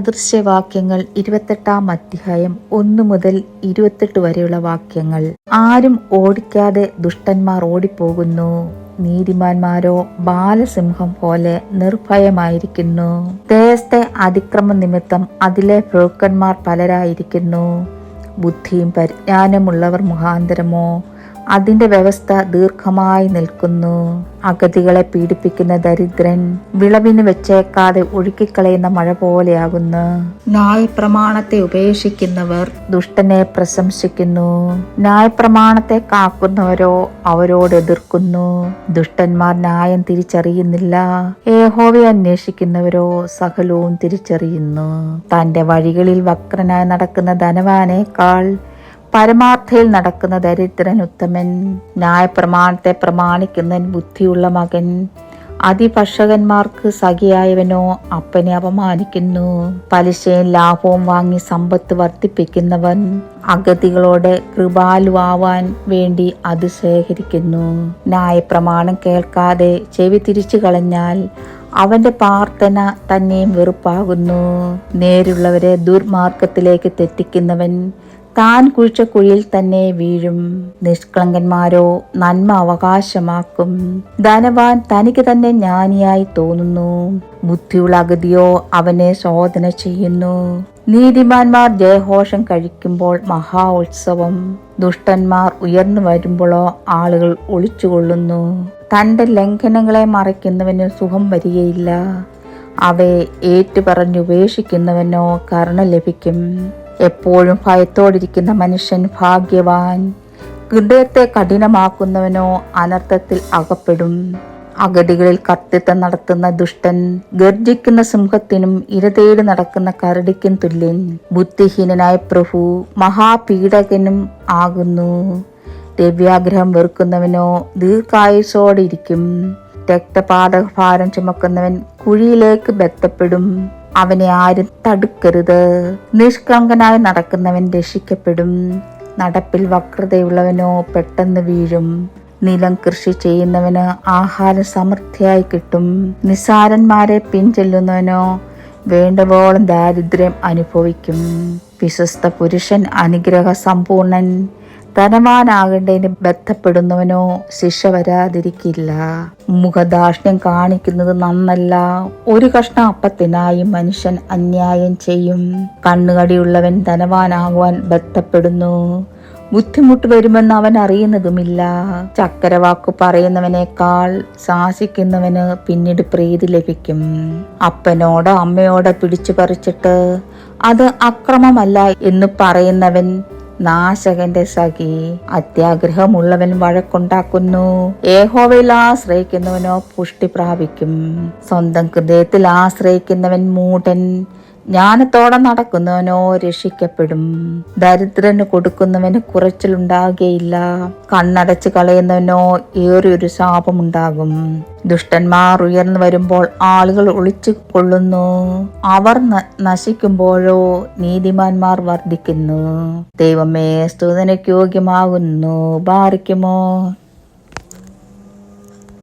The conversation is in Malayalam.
സദൃശ്യവാക്യങ്ങൾ ഇരുപത്തെട്ടാം അധ്യായം ഒന്ന് മുതൽ ഇരുപത്തെട്ട് വരെയുള്ള വാക്യങ്ങൾ. ആരും ഓടിക്കാതെ ദുഷ്ടന്മാർ ഓടിപ്പോകുന്നു. നീതിമാന്മാരോ ബാലസിംഹം പോലെ നിർഭയമായിരിക്കുന്നു. ദേശത്തെ അതിക്രമ നിമിത്തം അതിലെ പ്രഭുക്കന്മാർ പലരായിരിക്കുന്നു. ബുദ്ധിയും പരിജ്ഞാനമുള്ളവർ മുഖാന്തരമോ അതിന്റെ വ്യവസ്ഥ ദീർഘമായി നിൽക്കുന്നു. അഗതികളെ പീഡിപ്പിക്കുന്ന ദരിദ്രൻ വിളവിന് വെച്ചേക്കാതെ ഒഴുക്കിക്കളയുന്ന മഴ പോലെയാകുന്നു. ന്യായപ്രമാണത്തെ ഉപേക്ഷിക്കുന്നവർ ദുഷ്ടനെ പ്രശംസിക്കുന്നു. ന്യായപ്രമാണത്തെ കാക്കുന്നവരോ അവരോട് എതിർക്കുന്നു. ദുഷ്ടന്മാർ ന്യായം തിരിച്ചറിയുന്നില്ല. ഏഹോവയെ അന്വേഷിക്കുന്നവരോ സകലവും തിരിച്ചറിയുന്നു. തന്റെ വഴികളിൽ വക്രനായി നടക്കുന്ന ധനവാനേക്കാൾ പരമാർത്ഥയിൽ നടക്കുന്ന ദരിദ്രൻ ഉത്തമൻ ന്യായപ്രമാണത്തെ പ്രമാണിക്കുന്നൻ ബുദ്ധിയുള്ള മകൻ അതിപക്ഷകന്മാർക്ക് സഖിയായവനോ അപ്പനെ അപമാനിക്കുന്നു. പലിശയും ലാഭവും വാങ്ങി സമ്പത്ത് വർദ്ധിപ്പിക്കുന്നവൻ അഗതികളോട് കൃപാലുവാൻ വേണ്ടി അത് ശേഖരിക്കുന്നു. ന്യായപ്രമാണം കേൾക്കാതെ ചെവി തിരിച്ചു കളഞ്ഞാൽ അവന്റെ പ്രാർത്ഥന തന്നെയും വെറുപ്പാകുന്നു. നേരുള്ളവരെ ദുർമാർഗത്തിലേക്ക് തെറ്റിക്കുന്നവൻ താൻ കുഴിച്ച കുഴിയിൽ തന്നെ വീഴും. നിഷ്കളങ്കന്മാരോ നന്മ അവകാശമാക്കും. ധനവാൻ തനിക്ക് തന്നെ ജ്ഞാനിയായി തോന്നുന്നു. ബുദ്ധിയുള്ള അഗതിയോ അവനെ ശോധന ചെയ്യുന്നു. നീതിമാന്മാർ ജയഘോഷം കഴിക്കുമ്പോൾ മഹാ ഉത്സവം ദുഷ്ടന്മാർ ഉയർന്നു വരുമ്പോഴോ ആളുകൾ ഒളിച്ചുകൊള്ളുന്നു. തന്റെ ലംഘനങ്ങളെ മറയ്ക്കുന്നവന് സുഖം വരികയില്ല. അവയെ ഏറ്റുപറഞ്ഞുപേക്ഷിക്കുന്നവനോ കരുണ ലഭിക്കും. എപ്പോഴും ഭയത്തോടിരിക്കുന്ന മനുഷ്യൻ ഭാഗ്യവാൻ. ഹൃദയത്തെ കഠിനമാക്കുന്നവനോ അനർത്ഥത്തിൽ അകപ്പെടും. അഗതികളിൽ കത്തിത്തം നടത്തുന്ന ദുഷ്ടൻ ഗർജിക്കുന്ന സിംഹത്തിനും ഇരതേടി നടക്കുന്ന കരടിക്കും തുല്യൻ. ബുദ്ധിഹീനനായ പ്രഭു മഹാപീഡകനും ആകുന്നു. ദിവ്യാഗ്രഹം വെറുക്കുന്നവനോ ദീർഘായുസോടെ ഇരിക്കും രക്തപാതക ഭാരം ചുമക്കുന്നവൻ കുഴിയിലേക്ക് ബന്ധപ്പെടും. അവനെ ആരും തടുക്കരുത്. നിഷ്കളങ്കനായി നടക്കുന്നവൻ രക്ഷിക്കപ്പെടും. നടപ്പിൽ വക്രതയുള്ളവനോ പെട്ടെന്ന് വീഴും. നിലം കൃഷി ചെയ്യുന്നവന് ആഹാരം സമൃദ്ധിയായി കിട്ടും. നിസാരന്മാരെ പിൻചെല്ലുന്നവനോ വേണ്ടവോളം ദാരിദ്ര്യം അനുഭവിക്കും. വിശ്വസ്ത പുരുഷൻ അനുഗ്രഹ സമ്പൂർണൻ ധനവാനാകേണ്ടതിന് ബന്ധപ്പെടുന്നവനോ ശിക്ഷ വരാതിരിക്കില്ല. മുഖദാഷ്ട്യം കാണിക്കുന്നത് നന്നല്ല. ഒരു കഷ്ണം അപ്പത്തിനായി മനുഷ്യൻ അന്യായം ചെയ്യും. കണ്ണുകടിയുള്ളവൻ ധനവാനാകുവാൻ ബന്ധപ്പെടുന്നു. ബുദ്ധിമുട്ട് വരുമെന്ന് അവൻ അറിയുന്നതുമില്ല. ചക്കരവാക്ക് പറയുന്നവനേക്കാൾ ശാസിക്കുന്നവന് പിന്നീട് പ്രീതി ലഭിക്കും. അപ്പനോടോ അമ്മയോടോ പിടിച്ചു പറിച്ചിട്ട് അത് അക്രമമല്ല എന്ന് പറയുന്നവൻ നാശകന്റെ സഖി അത്യാഗ്രഹമുള്ളവൻ വഴക്കുണ്ടാക്കുന്നു. ഏഹോവയിൽ ആശ്രയിക്കുന്നവനോ പുഷ്ടി പ്രാപിക്കും. സ്വന്തം ഹൃദയത്തിൽ ആശ്രയിക്കുന്നവൻ മൂഢൻ. ജ്ഞാനത്തോടെ നടക്കുന്നവനോ രക്ഷിക്കപ്പെടും. ദരിദ്രന് കൊടുക്കുന്നവന് കുറച്ചിലുണ്ടാകുകയില്ല കണ്ണടച്ച് കളയുന്നവനോ ഏറിയൊരു ശാപമുണ്ടാകും. ദുഷ്ടന്മാർ ഉയർന്നു വരുമ്പോൾ ആളുകൾ ഒളിച്ചു കൊള്ളുന്നു. അവർ നശിക്കുമ്പോഴോ നീതിമാന്മാർ വർദ്ധിക്കുന്നു. ദൈവമേ സ്തുതനയ്ക്ക് യോഗ്യമാകുന്നു. ബാറിക്കുമോ